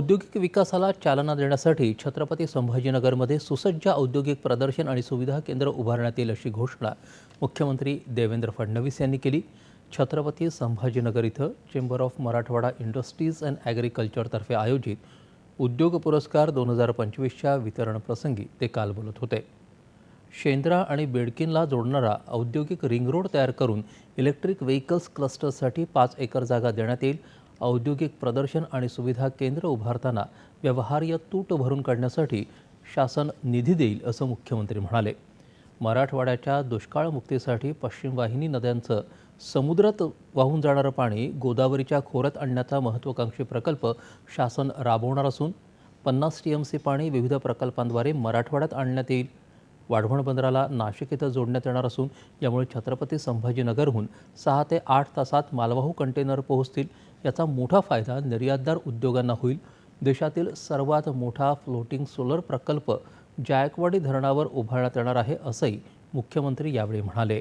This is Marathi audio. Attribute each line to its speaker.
Speaker 1: औद्योगिक विकासाला चालना देण्यासाठी छत्रपती संभाजीनगरमध्ये सुसज्ज औद्योगिक प्रदर्शन आणि सुविधा केंद्र उभारण्यात येईल अशी घोषणा मुख्यमंत्री देवेंद्र फडणवीस यांनी केली. छत्रपती संभाजीनगर इथं chamber of Marathwada industries and ॲग्रिकल्चरतर्फे आयोजित उद्योग पुरस्कार दोन हजार पंचवीसच्या वितरणप्रसंगी ते काल बोलत होते. शेंद्रा आणि बेडकिनला जोडणारा औद्योगिक रिंग रोड तयार करून इलेक्ट्रिक व्हेकल्स क्लस्टरसाठी पाच एकर जागा देण्यात येईल. औद्योगिक प्रदर्शन आणि सुविधा केंद्र उभारताना व्यवहार्य तूट भरून काढण्यासाठी शासन निधी देईल असं मुख्यमंत्री म्हणाले. मराठवाड्याच्या दुष्काळमुक्तीसाठी पश्चिम वाहिनी नद्यांचं समुद्रात वाहून जाणारं पाणी गोदावरीच्या खोऱ्यात आणण्याचा महत्त्वाकांक्षी प्रकल्प शासन राबवणार असून पन्नास टी एम सी पाणी विविध प्रकल्पांद्वारे मराठवाड्यात आणण्यात येईल वाढवण बंदराला नाशिक इथं जोडण्यात येणार असून यामुळे छत्रपती संभाजीनगरहून सहा ते आठ तासात मालवाहू कंटेनर पोहोचतील. याचा मोठा फायदा निर्यातदार उद्योगांना होईल. देशातील सर्वात मोठा फ्लोटिंग सोलर प्रकल्प जायकवाडी धरणावर उभारण्यात येणार आहे असंही मुख्यमंत्री यावेळी म्हणाले.